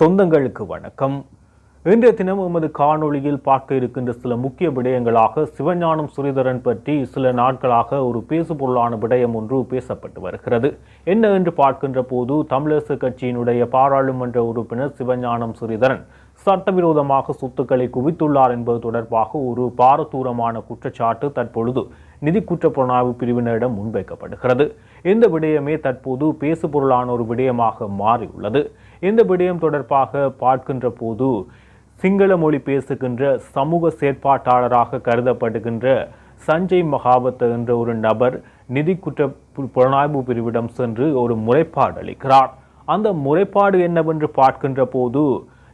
சொந்தங்களுக்கு வணக்கம். இன்றைய தினம் எமது காணொளியில் பார்க்க இருக்கின்ற சில முக்கிய விடயங்களாக சிவஞானம் சுரிதரன் பற்றி சில நாட்களாக ஒரு பேசுபொருளான விடயம் ஒன்று பேசப்பட்டு வருகிறது. என்ன என்று பார்க்கின்ற போது தமிழரசு கட்சியினுடைய பாராளுமன்ற உறுப்பினர் சிவஞானம் சுரிதரன் சட்டவிரோதமாக சொத்துக்களை குவித்துள்ளார் என்பது தொடர்பாக ஒரு பாரதூரமான குற்றச்சாட்டு தற்பொழுது நிதி குற்றப்புலனாய்வு பிரிவினரிடம் முன்வைக்கப்படுகிறது. இந்த விடயமே தற்போது பேசுபொருளான ஒரு விடயமாக மாறியுள்ளது. இந்த விடயம் தொடர்பாக பார்க்கின்ற போது சிங்கள மொழி பேசுகின்ற சமூக செயற்பாட்டாளராக கருதப்படுகின்ற சஞ்சய் மகாபத் என்ற ஒரு நபர் நிதி குற்ற புலனாய்வு பிரிவிடம் சென்று ஒரு முறைப்பாடு அளிக்கிறார். அந்த முறைப்பாடு என்னவென்று பார்க்கின்ற போது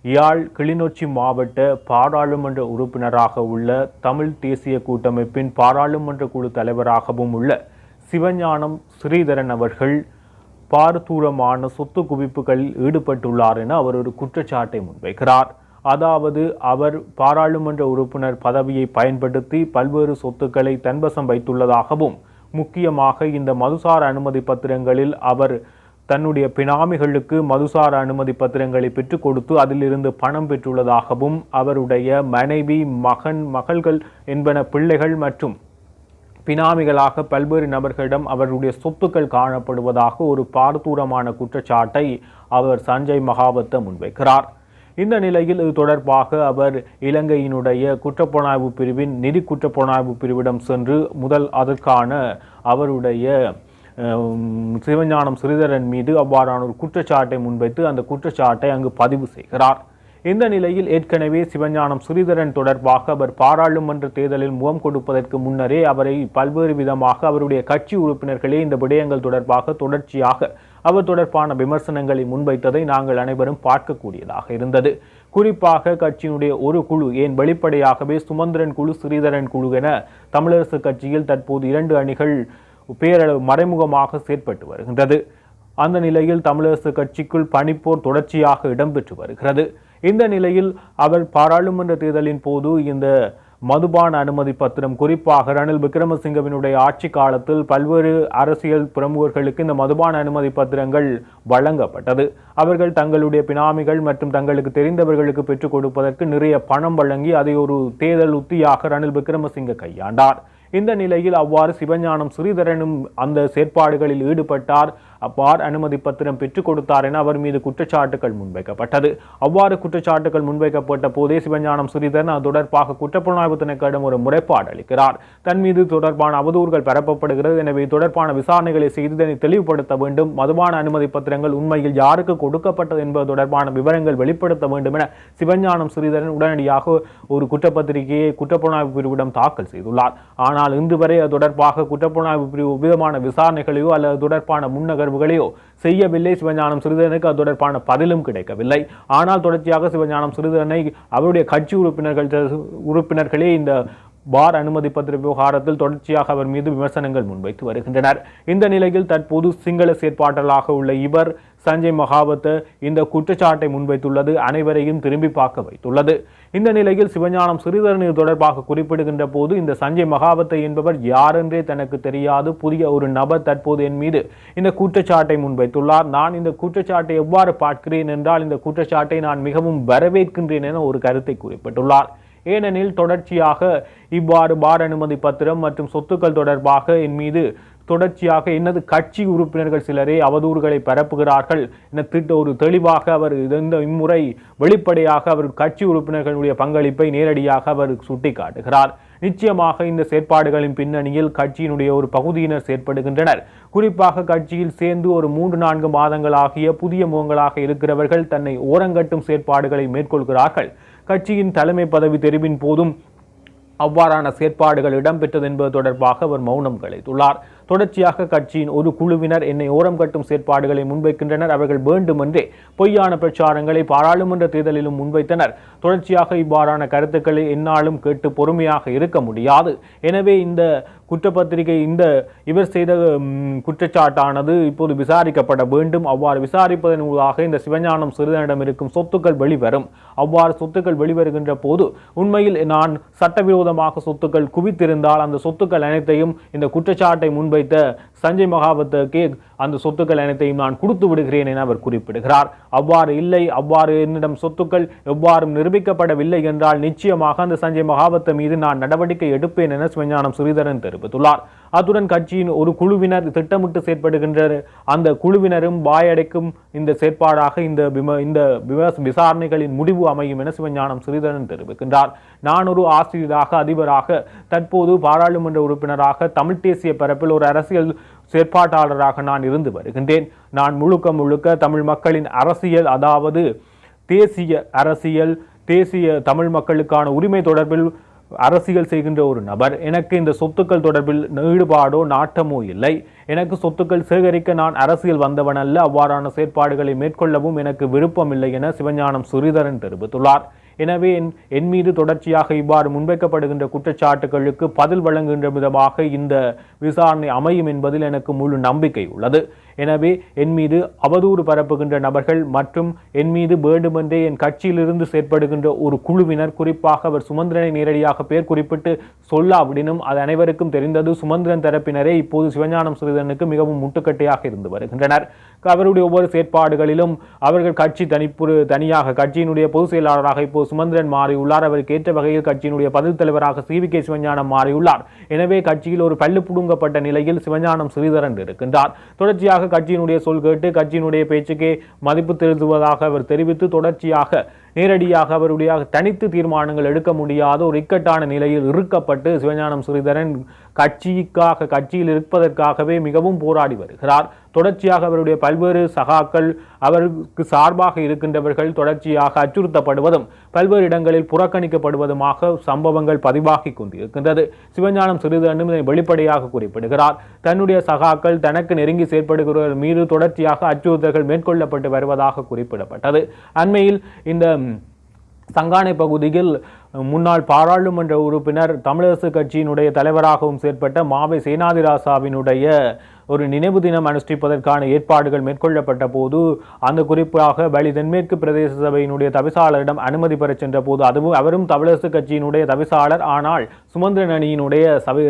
யாழ் கிளிநொச்சி மாவட்ட பாராளுமன்ற உறுப்பினராக உள்ள தமிழ் தேசிய கூட்டமைப்பின் பாராளுமன்ற குழு தலைவராகவும் உள்ள சிவஞானம் ஸ்ரீதரன் அவர்கள் பாரதூரமான சொத்து குவிப்புகளில் ஈடுபட்டுள்ளார் என அவர் ஒரு குற்றச்சாட்டை முன்வைக்கிறார். அதாவது அவர் பாராளுமன்ற உறுப்பினர் பதவியை பயன்படுத்தி பல்வேறு சொத்துக்களை தன்வசம் வைத்துள்ளதாகவும் முக்கியமாக இந்த மதுசார அனுமதி பத்திரங்களில் அவர் தன்னுடைய பினாமிகளுக்கு மதுசார அனுமதி பத்திரங்களை பெற்றுக் கொடுத்து அதிலிருந்து பணம் பெற்றுள்ளதாகவும் அவருடைய மனைவி மகன் மகள்கள் என்பன பிள்ளைகள் மற்றும் பினாமிகளாக பல்வேறு நபர்களிடம் அவருடைய சொத்துக்கள் காணப்படுவதாக ஒரு பாரதூரமான குற்றச்சாட்டை அவர் சஞ்சய் மகாவத்த முன்வைக்கிறார். இந்த நிலையில் இது தொடர்பாக அவர் இலங்கையினுடைய குற்றப்புலனாய்வு பிரிவின் நிதி குற்றப்புலனாய்வு பிரிவிடம் சென்று முதல் அதற்கான அவருடைய சிவஞானம் ஸ்ரீதரன் மீது அவ்வாறான ஒரு குற்றச்சாட்டை முன்வைத்து அந்த குற்றச்சாட்டை அங்கு பதிவு செய்கிறார். இந்த நிலையில் ஏற்கனவே சிவஞானம் ஸ்ரீதரன் தொடர்பாக அவர் பாராளுமன்ற தேர்தலில் முகம் கொடுப்பதற்கு முன்னரே அவரை பல்வேறு விதமாக அவருடைய கட்சி உறுப்பினர்களே இந்த விடயங்கள் தொடர்பாக தொடர்ச்சியாக அவர் தொடர்பான விமர்சனங்களை முன்வைத்ததை நாங்கள் அனைவரும் பார்க்கக்கூடியதாக இருந்தது. குறிப்பாக கட்சியினுடைய ஒரு குழு ஏன் வெளிப்படையாகவே சுமந்திரன் குழு ஸ்ரீதரன் குழு என தமிழரசு கட்சியில் தற்போது இரண்டு அணிகள் பேரளவு மறைமுகமாக செயற்பட்டு வருகின்றது. அந்த நிலையில் தமிழரசு கட்சிக்குள் பணிப்போர் தொடர்ச்சியாக இடம்பெற்று வருகிறது. இந்த நிலையில் அவர் பாராளுமன்ற தேர்தலின் போது இந்த மதுபான அனுமதி பத்திரம் குறிப்பாக ரணில் விக்ரமசிங்கவினுடைய ஆட்சி காலத்தில் பல்வேறு அரசியல் பிரமுகர்களுக்கு இந்த மதுபான அனுமதி பத்திரங்கள் வழங்கப்பட்டது. அவர்கள் தங்களுடைய பினாமிகள் மற்றும் தங்களுக்கு தெரிந்தவர்களுக்கு பெற்றுக் கொடுப்பதற்கு நிறைய பணம் வழங்கி அதை ஒரு தேர்தல் உத்தியாக ரணில் விக்ரமசிங்க கையாண்டார். இந்த நிலையில் அவ்வாறு சிவஞானம் ஸ்ரீதரனும் அந்த செயற்பாடுகளில் ஈடுபட்டார். அவ்வாறு அனுமதி பத்திரம் பெற்றுக் கொடுத்தார் என அவர் மீது குற்றச்சாட்டுகள் முன்வைக்கப்பட்டது. அவ்வாறு குற்றச்சாட்டுகள் முன்வைக்கப்பட்ட போதே சிவஞானம் ஸ்ரீதரன் அது தொடர்பாக குற்றப்புலனாய்வு திணைக்களிடம் ஒரு முறைப்பாடு அளிக்கிறார். தன் மீது தொடர்பான அவதூறுகள் பரப்பப்படுகிறது. எனவே தொடர்பான விசாரணைகளை செய்து இதனை தெளிவுபடுத்த வேண்டும். மதுபான அனுமதி பத்திரங்கள் உண்மையில் யாருக்கு கொடுக்கப்பட்டது என்பது தொடர்பான விவரங்கள் வெளிப்படுத்த வேண்டும் என சிவஞானம் சுரிதரன் உடனடியாக ஒரு குற்றப்பத்திரிகையை குற்றப்புலனாய்வு பிரிவிடம் தாக்கல் செய்துள்ளார். ஆனால் இன்று வரை அது தொடர்பாக குற்றப்புலனாய்வு பிரிவு விதமான விசாரணைகளையோ அல்லது தொடர்பான முன்னகர்வுகளையோ செய்யவில்லை. சிவஞானம் சிறிதரனுக்கு அது தொடர்பான பதிலும் கிடைக்கவில்லை. ஆனால் தொடர்ச்சியாக சிவஞானம் சிறிதரனை அவருடைய கட்சி உறுப்பினர்கள் உறுப்பினர்களே இந்த பார் அனுமதி பத்திர விவகாரத்தில் தொடர்ச்சியாக அவர் மீது விமர்சனங்கள் முன்வைத்து வருகின்றனர். இந்த நிலையில் தற்போது சிங்கள செயற்பாட்டலாக உள்ள இவர் சஞ்சய் மகாவத் இந்த குற்றச்சாட்டை முன்வைத்துள்ளது அனைவரையும் திரும்பி பார்க்க வைத்துள்ளது. இந்த நிலையில் சிவஞானம் சிறிதரன் இது தொடர்பாக குறிப்பிடுகின்ற போது இந்த சஞ்சய் மகாவத்தை என்பவர் யாரென்றே தனக்கு தெரியாது. புதிய ஒரு நபர் தற்போது என் மீது இந்த குற்றச்சாட்டை முன்வைத்துள்ளார். நான் இந்த குற்றச்சாட்டை எவ்வாறு பார்க்கிறேன் என்றால் இந்த குற்றச்சாட்டை நான் மிகவும் வரவேற்கின்றேன் என ஒரு கருத்தை குறிப்பிட்டுள்ளார். ஏனெனில் தொடர்ச்சியாக இவ்வாறு பார் அனுமதி பத்திரம் மற்றும் சொத்துக்கள் தொடர்பாக என் மீது தொடர்ச்சியாக என்னது கட்சி உறுப்பினர்கள் சிலரே அவதூறுகளை பரப்புகிறார்கள். என திட்ட ஒரு தெளிவாக அவர் இந்த இம்முறை வெளிப்படையாக அவர் கட்சி உறுப்பினர்களுடைய பங்களிப்பை நேரடியாக அவர் சுட்டிக்காட்டுகிறார். நிச்சயமாக இந்த செயற்பாடுகளின் பின்னணியில் கட்சியினுடைய ஒரு பகுதியினர் செயற்படுகின்றனர். குறிப்பாக கட்சியில் சேர்ந்து ஒரு மூன்று நான்கு மாதங்களாகிய புதிய முகங்களாக இருக்கிறவர்கள் தன்னை ஓரங்கட்டும் செயற்பாடுகளை மேற்கொள்கிறார்கள். கட்சியின் தலைமை பதவி தெரிவின் போதும் அவ்வாறான செயற்பாடுகள் இடம்பெற்றது என்பது தொடர்பாக அவர் மௌனம் கலைத்துள்ளார். தொடர்ச்சியாக கட்சியின் ஒரு குழுவினர் என்னை ஓரம் கட்டும் செயற்பாடுகளை முன்வைக்கின்றனர். அவர்கள் வேண்டுமென்றே பொய்யான பிரச்சாரங்களை பாராளுமன்ற தேர்தலிலும் முன்வைத்தனர். தொடர்ச்சியாக இவ்வாறான கருத்துக்களை என்னாலும் கேட்டு பொறுமையாக இருக்க முடியாது. எனவே இந்த குற்றப்பத்திரிகை இந்த இவர் செய்த குற்றச்சாட்டானது இப்போது விசாரிக்கப்பட வேண்டும். அவ்வாறு விசாரிப்பதன் ஊடாக இந்த சிவஞானம் சிறுதனிடம் இருக்கும் சொத்துக்கள் வெளிவரும். அவ்வாறு சொத்துக்கள் வெளிவருகின்ற போது உண்மையில் நான் சட்டவிரோதமாக சொத்துக்கள் குவித்திருந்தால் அந்த சொத்துக்கள் அனைத்தையும் இந்த குற்றச்சாட்டை முன்வைத்த சஞ்சய் மகாபத்துக்கு அந்த சொத்துக்கள் அனைத்தையும் நான் கொடுத்து விடுகிறேன் என அவர் குறிப்பிடுகிறார். அவ்வாறு இல்லை அவ்வாறு என்னிடம் சொத்துக்கள் எவ்வாறும் நிரூபிக்கப்படவில்லை என்றால் நிச்சயமாக அந்த சஞ்சய் மகாபத்த மீது நான் நடவடிக்கை எடுப்பேன் என சிவஞானம் ஸ்ரீதரன் தெரிவித்துள்ளார். அத்துடன் கட்சியின் ஒரு குழுவினர் திட்டமிட்டு செயற்படுகின்ற அந்த குழுவினரும் வாயடைக்கும் இந்த செயற்பாடாக இந்த விம இந்த விசாரணைகளின் முடிவு அமையும் என சிவஞானம் ஸ்ரீதரன் தெரிவிக்கின்றார். நான் ஒரு ஆசிரியராக அதிபராக தற்போது பாராளுமன்ற உறுப்பினராக தமிழ் தேசிய பரப்பில் ஒரு அரசியல் செயற்பாட்டாளராக நான் இருந்து வருகின்றேன். நான் முழுக்க முழுக்க தமிழ் மக்களின் அரசியல் அதாவது தேசிய அரசியல் தேசிய தமிழ் மக்களுக்கான உரிமை தொடர்பில் அரசியல் செய்கின்ற ஒரு நபர். எனக்கு இந்த சொத்துக்கள் தொடர்பில் ஈடுபாடோ நாட்டமோ இல்லை. எனக்கு சொத்துக்கள் சேகரிக்க நான் அரசியல் வந்தவன் அல்ல. அவ்வாறான செயற்பாடுகளை மேற்கொள்ளவும் எனக்கு விருப்பமில்லை என சிவஞானம் சுரிதரன் தெரிவித்துள்ளார். எனவே என் என் மீது தொடர்ச்சியாக இவ்வாறு முன்வைக்கப்படுகின்ற குற்றச்சாட்டுகளுக்கு பதில் வழங்குகின்ற விதமாக இந்த விசாரணை அமையும் என்பதில் எனக்கு முழு நம்பிக்கை உள்ளது. எனவே என் மீது அவதூறு பரப்புகின்ற நபர்கள் மற்றும் என் மீது வேண்டுமென்றே என் கட்சியிலிருந்து செயற்படுகின்ற ஒரு குழுவினர் குறிப்பாக அவர் சுமந்திரனை நேரடியாக பெயர் குறிப்பிட்டு சொல்லாவிடனும் அது அனைவருக்கும் தெரிந்தது சுமந்திரன் தரப்பினரே இப்போது சிவஞானம் சிறிதனுக்கு மிகவும் முட்டுக்கட்டையாக இருந்து வருகின்றனர். அவருடைய ஒவ்வொரு செயற்பாடுகளிலும் அவர்கள் கட்சி தனிப்புறு தனியாக கட்சியினுடைய பொதுச் செயலாளராக இப்போது சுமந்திரன் மாறியுள்ளார். அவருக்கு ஏற்ற வகையில் கட்சியினுடைய பதில் தலைவராக சி. வி. கே. சிவஞானம் மாறியுள்ளார். எனவே கட்சியில் ஒரு பல்லு புடுங்கப்பட்ட நிலையில் சிவஞானம் சிறிதரன் இருக்கின்றார். தொடர்ச்சியாக கட்சியினுடைய சொல் கேட்டு கட்சியினுடைய பேச்சுக்கே மதிப்பு திருத்துவதாக அவர் தெரிவித்து தொடர்ச்சியாக நேரடியாக அவருடைய தனித்து தீர்மானங்கள் எடுக்க முடியாத ஒரு இக்கட்டான நிலையில் இருக்கப்பட்டு சிவஞானம் ஸ்ரீதரன் கட்சிக்காக கட்சியில் இருப்பதற்காகவே மிகவும் போராடி வருகிறார். தொடர்ச்சியாக அவருடைய பல்வேறு சகாக்கள் அவருக்கு சார்பாக இருக்கின்றவர்கள் தொடர்ச்சியாக அச்சுறுத்தப்படுவதும் பல்வேறு இடங்களில் புறக்கணிக்கப்படுவதுமாக சம்பவங்கள் பதிவாகி கொண்டிருக்கின்றது. சிவஞானம் சிறிதனும் இதனை வெளிப்படையாக குறிப்பிடுகிறார். தன்னுடைய சகாக்கள் தனக்கு நெருங்கி செயற்படுகிறவர்கள் மீது தொடர்ச்சியாக அச்சுறுத்தல்கள் மேற்கொள்ளப்பட்டு வருவதாக குறிப்பிடப்பட்டது. அண்மையில் இந்த சங்கானை பகுதியில் முன்னாள் பாராளுமன்ற உறுப்பினர் தமிழரசு கட்சியினுடைய தலைவராகவும் செயற்பட்ட மாவை சேனாதிராசாவினுடைய ஒரு நினைவு தினம் அனுஷ்டிப்பதற்கான ஏற்பாடுகள் மேற்கொள்ளப்பட்ட போது அந்த குறிப்பாக வழி தென்மேற்கு பிரதேச சபையினுடைய தவிசாளரிடம் அனுமதி பெறச் சென்ற போது அதுவும் அவரும் தமிழரசு கட்சியினுடைய தவிசாளர். ஆனால் சுமந்திரன் அணியினுடைய சபை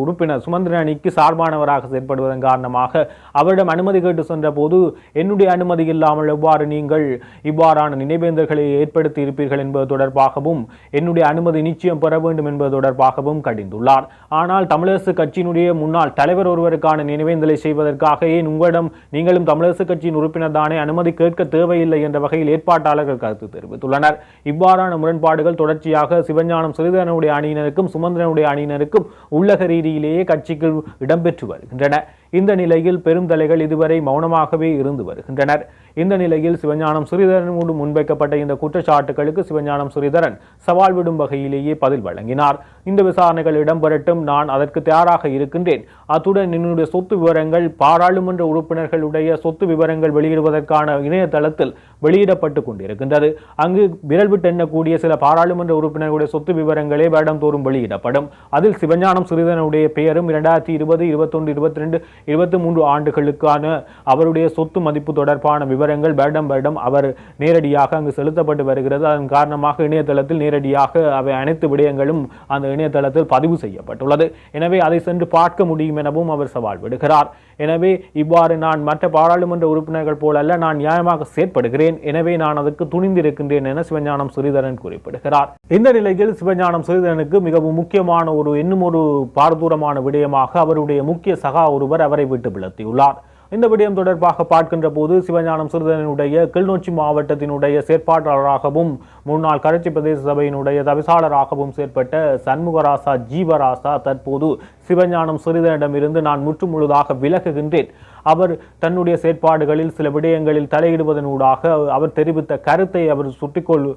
உறுப்பினர் சுமந்திரன் அணிக்கு சார்பானவராக செயற்படுவதன் காரணமாக அவரிடம் அனுமதி கேட்டு சென்ற போது என்னுடைய அனுமதி இல்லாமல் எவ்வாறு நீங்கள் இவ்வாறான நினைவேந்தர்களை ஏற்படுத்தி இருப்பீர்கள்? என்பது தொடர்பாகவும் என்னுடைய அனுமதி நிச்சயம் பெற வேண்டும் என்பது தொடர்பாகவும் கடிந்துள்ளார். ஆனால் தமிழரசு கட்சியினுடைய முன்னாள் தலைவர் ஒருவருக்கான நினைவேந்தலை செய்வதற்காக ஏன் உங்களிடம் நீங்களும் தமிழரசு கட்சியின் உறுப்பினர் தானே அனுமதி கேட்க தேவையில்லை என்ற வகையில் ஏற்பாட்டாளர்கள் கருத்து தெரிவித்துள்ளனர். இவ்வாறான முரண்பாடுகள் தொடர்ச்சியாக சிவஞானம் சிறிதரனுடைய அணியினருக்கும் சுமந்திரனுடைய அணியினருக்கும் உள்ளக ரீதியிலேயே கட்சிக்கு இடம்பெற்று வருகின்றன. இந்த நிலையில் பெரும் தலைகள் இதுவரை மௌனமாகவே இருந்து வருகின்றனர். இந்த நிலையில் சிவஞானம் ஸ்ரீதரனோடு முன்வைக்கப்பட்ட இந்த குற்றச்சாட்டுகளுக்கு சிவஞானம் ஸ்ரீதரன் சவால் விடும் வகையிலேயே பதில் வழங்கினார். இந்த விசாரணைகள் இடம்பெறட்டும். நான் அதற்கு தயாராக இருக்கின்றேன். அத்துடன் என்னுடைய சொத்து விவரங்கள் பாராளுமன்ற உறுப்பினர்களுடைய சொத்து விவரங்கள் வெளியிடுவதற்கான இணையதளத்தில் வெளியிடப்பட்டு கொண்டிருக்கின்றது. அங்கு விரல் விட்டு எண்ணக்கூடிய சில பாராளுமன்ற உறுப்பினர்களுடைய சொத்து விவரங்களே வருடந்தோறும் வெளியிடப்படும். அதில் சிவஞானம் ஸ்ரீதரனுடைய பெயரும் இரண்டாயிரத்தி இருபது இருபத்தொன்று இருபத்தி ரெண்டு இருபத்தி மூன்று ஆண்டுகளுக்கான அவருடைய சொத்து மதிப்பு தொடர்பான விவரம் விவரங்கள் வருடம் வருடம் அவர் நேரடியாக அங்கு செலுத்தப்பட்டு வருகிறது. அதன் காரணமாக இணையதளத்தில் நேரடியாக அவை அனைத்து விடயங்களும் அந்த இணையதளத்தில் பதிவு செய்யப்பட்டுள்ளது. எனவே அதை சென்று பார்க்க முடியும் எனவும் அவர் சவால் விடுகிறார். எனவே இவ்வாறு நான் மற்ற பாராளுமன்ற உறுப்பினர்கள் போலல்ல நான் நியாயமாக செயற்படுகிறேன். எனவே நான் அதற்கு துணிந்திருக்கின்றேன் என சிவஞானம் சுரிதரன் குறிப்பிடுகிறார். இந்த நிலையில் சிவஞானம் சுரிதரனுக்கு மிகவும் முக்கியமான ஒரு இன்னும் ஒரு பாரதூரமான விடயமாக அவருடைய முக்கிய சகா ஒருவர் அவரை விட்டு விளத்தியுள்ளார் இந்த விடயம் தொடர்பாக பார்க்கின்ற போது சிவஞானம் சிறுதனுடைய கிளிநொச்சி மாவட்டத்தினுடைய செயற்பாட்டாளராகவும் முன்னாள் கரைச்சி பிரதேச சபையினுடைய தவிசாளராகவும் செயற்பட்ட சண்முகராசா ஜீவராசா தற்போது சிவஞானம் சிறிதனிடமிருந்து நான் முற்றுமுழுதாக விலகுகின்றேன். அவர் தன்னுடைய செயற்பாடுகளில் சில விடயங்களில் தலையிடுவதனூடாக அவர் தெரிவித்த கருத்தை அவர் சுட்டிக்கொள்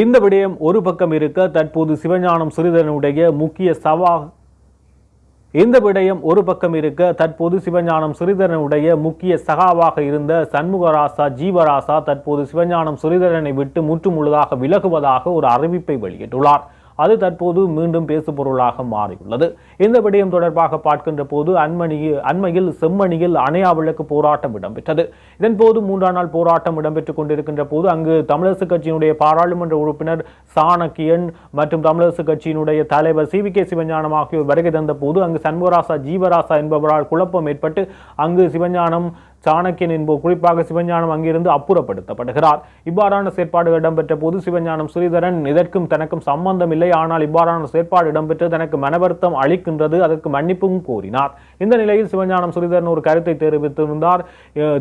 இந்த விடயம் ஒரு பக்கம் இருக்க தற்போது சிவஞானம் சிறிதரனுடைய முக்கிய சவா இந்த விடயம் ஒரு பக்கம் இருக்க தற்போது சிவஞானம் சிறிதரனுடைய முக்கிய சகாவாக இருந்த சண்முகராசா ஜீவராசா தற்போது சிவஞானம் சிறிதரனை விட்டு முற்றுமுழுதாக விலகுவதாக ஒரு அறிவிப்பை வெளியிட்டுள்ளார். அது தற்போது மீண்டும் பேசுபொருளாக மாறியுள்ளது. இந்த விடயம் தொடர்பாக பார்க்கின்ற போது அண்மணி அண்மையில் செம்மணியில் அணையா விளக்கு போராட்டம் இடம்பெற்றது. இதன்போது மூன்றாம் நாள் போராட்டம் இடம்பெற்றுக் கொண்டிருக்கின்ற போது அங்கு தமிழரசு கட்சியினுடைய பாராளுமன்ற உறுப்பினர் சாணக்கியன் மற்றும் தமிழரசு கட்சியினுடைய தலைவர் சி வி கே சிவஞானம் ஆகியோர் வருகை தந்த போது அங்கு சண்முகராசா ஜீவராசா என்பவரால் குழப்பம் ஏற்பட்டு அங்கு சிவஞானம் சாணக்கியன் என்போர் குறிப்பாக சிவஞானம் அங்கிருந்து அப்புறப்படுத்தப்படுகிறார். இவ்வாறான செயற்பாடு இடம்பெற்ற போது சிவஞானம் ஸ்ரீதரன் இதற்கும் தனக்கும் சம்பந்தம் இல்லை. ஆனால் இவ்வாறான செயற்பாடு இடம்பெற்று தனக்கு மனவருத்தம் அளிக்கின்றது. அதற்கு மன்னிப்பும் கோரினார். இந்த நிலையில் சிவஞானம் ஸ்ரீதரன் ஒரு கருத்தை தெரிவித்திருந்தார்.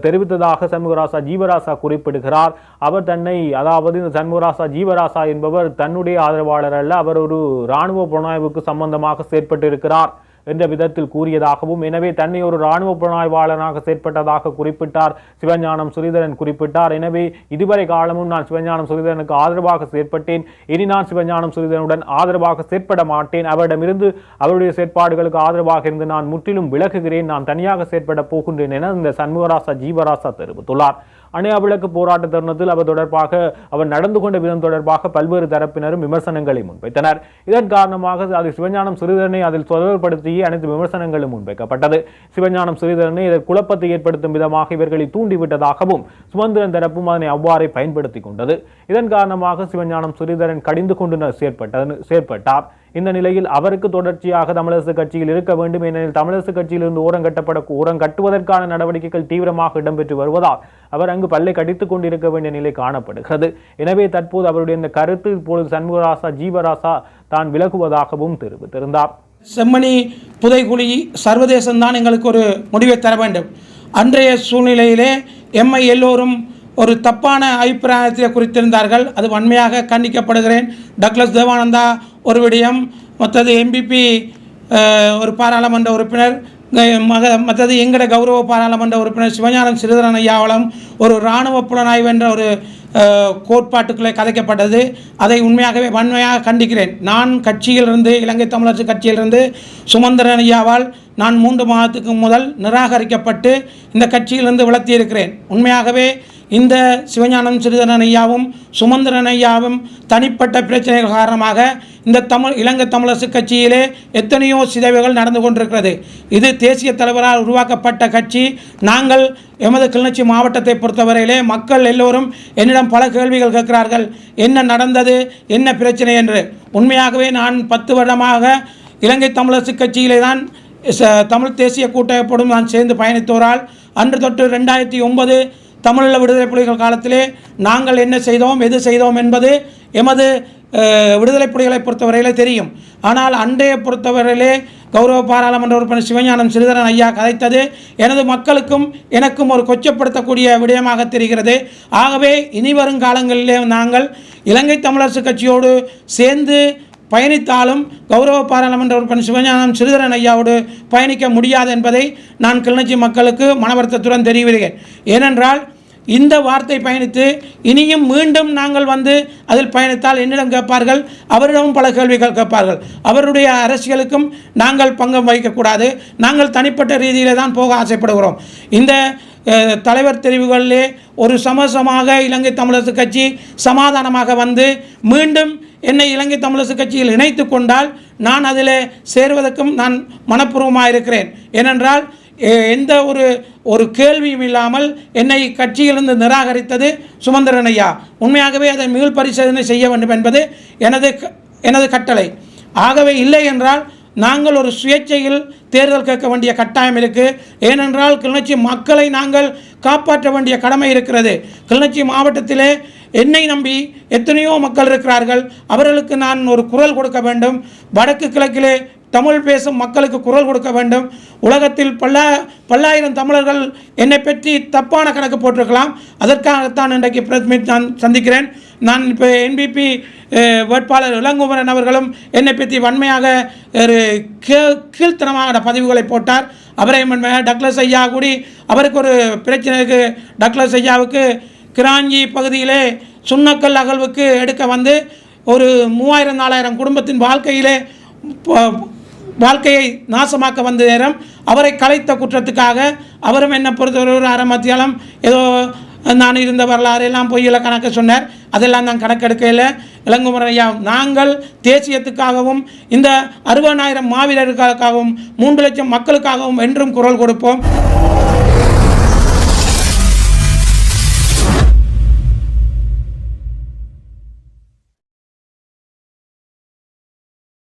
தெரிவித்ததாக சண்முகராசா ஜீவராசா குறிப்பிடுகிறார். அவர் தன்னை அதாவது இந்த சண்முகராசா ஜீவராசா என்பவர் தன்னுடைய ஆதரவாளர் அல்ல. அவர் ஒரு இராணுவ புலனாய்வுக்கு சம்பந்தமாக செயற்பட்டிருக்கிறார். என்ற விதத்தில் கூறியதாகவும் எனவே தன்னை ஒரு இராணுவ புலனாய்வாளனாக செயற்பட்டதாக குறிப்பிட்டார். சிவஞானம் சுரீதரன் குறிப்பிட்டார். எனவே இதுவரை காலமும் நான் சிவஞானம் சுரீதரனுக்கு ஆதரவாக செயற்பட்டேன். இனி நான் சிவஞானம் சுரீதரனுடன் ஆதரவாக செயற்பட மாட்டேன். அவரிடமிருந்து அவருடைய செயற்பாடுகளுக்கு ஆதரவாக இருந்து நான் முற்றிலும் விலகுகிறேன். நான் தனியாக செயற்பட போகின்றேன் என இந்த சண்முகராசா ஜீவராசா தெரிவித்துள்ளார். அணையா விளக்கு போராட்ட தருணத்தில் அவர் தொடர்பாக அவர் நடந்து கொண்ட விதம் தொடர்பாக பல்வேறு தரப்பினரும் விமர்சனங்களை முன்வைத்தனர். இதன் காரணமாக அது சிவஞானம் சிறிதரனை அதில் தொடர்படுத்தி அனைத்து விமர்சனங்களும் முன்வைக்கப்பட்டது. சிவஞானம் சிறிதரனை இதற்கு குழப்பத்தை ஏற்படுத்தும் விதமாக இவர்களை தூண்டிவிட்டதாகவும் சுமந்திரன் தரப்பும் அதனை அவ்வாறே பயன்படுத்தி கொண்டது. இதன் காரணமாக சிவஞானம் சிறிதரன் கடிந்து கொண்டு செயற்பட்ட செயற்பட்டார். இந்த நிலையில் அவருக்கு தொடர்ச்சியாக தமிழரசு கட்சியில் இருக்க வேண்டும். ஏனெனில் தமிழரசு கட்சியிலிருந்து ஓரம் கட்டப்பட ஓரம் கட்டுவதற்கான நடவடிக்கைகள் தீவிரமாக இடம்பெற்று வருவதால் அவர் அங்கு பல்லை கடித்துக் கொண்டிருக்க வேண்டிய நிலை காணப்படுகிறது. எனவே தற்போது அவருடைய இந்த கருத்து இப்பொழுது சண்முகராசா ஜீவராசா தான் விலகுவதாகவும் தெரிவித்திருந்தார். செம்மணி புதைகுழி சர்வதேசம்தான் எங்களுக்கு ஒரு முடிவை தர வேண்டும். அன்றைய சூழ்நிலையிலே எம்ஐ எல்லோரும் ஒரு தப்பான அபிப்பிராயத்தை குறித்திருந்தார்கள். அது வன்மையாக கண்டிக்கப்படுகிறேன். டக்ளஸ் தேவானந்தா ஒரு விடயம் மற்றது எம்பிபி ஒரு பாராளுமன்ற உறுப்பினர் மக மற்றது எங்கட கௌரவ பாராளுமன்ற உறுப்பினர் சிவஞானம் சிறுதரன் ஐயாவளம் ஒரு இராணுவ புலனாய்வு என்ற ஒரு கோட்பாட்டுக்களை கோட்பாட்டுக்குள்ளே கதைக்கப்பட்டது. அதை உண்மையாகவே வன்மையாக கண்டிக்கிறேன். நான் கட்சியிலிருந்து இலங்கை தமிழரசு கட்சியிலிருந்து சுமந்திரன் ஐயாவால் நான் மூன்று மாதத்துக்கு முதல் நிராகரிக்கப்பட்டு இந்த கட்சியிலிருந்து விளத்தியிருக்கிறேன் உண்மையாகவே இந்த சிவஞானம் சிறிதரன் ஐயாவும் சுமந்திரன் ஐயாவும் தனிப்பட்ட பிரச்சனைகள் காரணமாக இந்த தமிழ் இலங்கை தமிழரசு கட்சியிலே எத்தனையோ சிதைவுகள் நடந்து கொண்டிருக்கிறது. இது தேசிய தலைவரால் உருவாக்கப்பட்ட கட்சி. நாங்கள் எமது கிளிநொச்சி மாவட்டத்தை பொறுத்தவரையிலே மக்கள் எல்லோரும் என்னிடம் பல கேள்விகள் கேட்கிறார்கள். என்ன நடந்தது? என்ன பிரச்சனை என்று. உண்மையாகவே நான் பத்து வருடமாக இலங்கை தமிழரசு கட்சியிலே தான் ச- தமிழ் தேசிய கூட்டமைப்போடும் நான் சேர்ந்து பயணித்தோரால் அன்று தொட்டு ரெண்டாயிரத்தி ஒன்பது தமிழீழ விடுதலை புலிகள் காலத்திலே நாங்கள் என்ன செய்தோம் எது செய்தோம் என்பது எமது விடுதலை புலிகளை பொறுத்தவரையிலே தெரியும். ஆனால் அன்றைய பொறுத்தவரையிலே கௌரவ பாராளுமன்ற உறுப்பினர் சிவஞானம் சிறிதரன் ஐயா கதைத்தது எனது மக்களுக்கும் எனக்கும் ஒரு கொச்சப்படுத்தக்கூடிய விடயமாக தெரிகிறது. ஆகவே இனி வரும் காலங்களிலே நாங்கள் இலங்கை தமிழரசு கட்சியோடு சேர்ந்து பயணித்தாலும் கௌரவ பாராளுமன்ற உறுப்பினர் சிவஞானம் சிறுதரன் ஐயாவோடு பயணிக்க முடியாது என்பதை நான் கிளிநொச்சி மக்களுக்கு மனவருத்தத்துடன் தெரிவிக்கிறேன். ஏனென்றால் இந்த வார்த்தை பயணித்து இனியும் மீண்டும் நாங்கள் வந்து அதில் பயணித்தால் என்னிடம் கேட்பார்கள்? அவரிடமும் பல கேள்விகள் கேட்பார்கள். அவருடைய அரசியலுக்கும் நாங்கள் பங்கம் வகிக்கக்கூடாது. நாங்கள் தனிப்பட்ட ரீதியிலே தான் போக ஆசைப்படுகிறோம். இந்த தலைவர் தெரிவுகளிலே ஒரு சமசமாக இலங்கை தமிழரசு கட்சி சமாதானமாக வந்து மீண்டும் என்னை இலங்கை தமிழரசு கட்சியில் இணைத்து கொண்டால் நான் அதில் சேருவதற்கும் நான் மனப்பூர்வமாக இருக்கிறேன் ஏனென்றால் எந்த ஒரு ஒரு கேள்வியும் இல்லாமல் என்னை கட்சியிலிருந்து நிராகரித்தது சுமந்திரன் ஐயா. உண்மையாகவே அதை மீள் பரிசோதனை செய்ய வேண்டும் என்பது எனது க- எனது கட்டளை. ஆகவே இல்லை என்றால் நாங்கள் ஒரு சுயேட்சையில் தேர்தல் கேட்க வேண்டிய கட்டாயம் இருக்குது ஏனென்றால் கிளிநொச்சி மக்களை நாங்கள் காப்பாற்ற வேண்டிய கடமை இருக்கிறது. கிளிநொச்சி மாவட்டத்திலே என்னை நம்பி எத்தனையோ மக்கள் இருக்கிறார்கள். அவர்களுக்கு நான் ஒரு குரல் கொடுக்க வேண்டும். வடக்கு கிழக்கிலே தமிழ் பேசும் மக்களுக்கு குரல் கொடுக்க வேண்டும். உலகத்தில் பல்லா பல்லாயிரம் தமிழர்கள் என்னை பற்றி தப்பான கணக்கு போட்டிருக்கலாம். அதற்காகத்தான் இன்றைக்கு பிரஸ் மீட் நான் சந்திக்கிறேன். நான் இப்போ என்பிபி வேட்பாளர் இளங்குமரன் அவர்களும் என்னை பற்றி வன்மையாக ஒரு கீழ் கீழ்த்தனமான பதிவுகளை போட்டார். அவரை டக்ளஸ் ஐயா கூடி அவருக்கு ஒரு பிரச்சனைக்கு டக்ளஸ் ஐயாவுக்கு கிராஞ்சி பகுதியிலே சுண்ணக்கல் அகழ்வுக்கு எடுக்க வந்து ஒரு மூவாயிரம் நாலாயிரம் குடும்பத்தின் வாழ்க்கையிலே வாழ்க்கையை நாசமாக்க வந்த நேரம் அவரை கலைத்த குற்றத்துக்காக அவரும் என்னை பொறுத்தவரை ஒரு அரை மத்தியாலம் ஏதோ நான் இருந்த வரலாறு எல்லாம் பொய்யில கணக்கு சொன்னார். அதெல்லாம் நான் கணக்கெடுக்கையில் இளங்குமரையா நாங்கள் தேசியத்துக்காகவும் இந்த அறுபதாயிரம் மாவீரர்களுக்காகவும் மூன்று லட்சம் மக்களுக்காகவும் என்றும் குரல் கொடுப்போம்.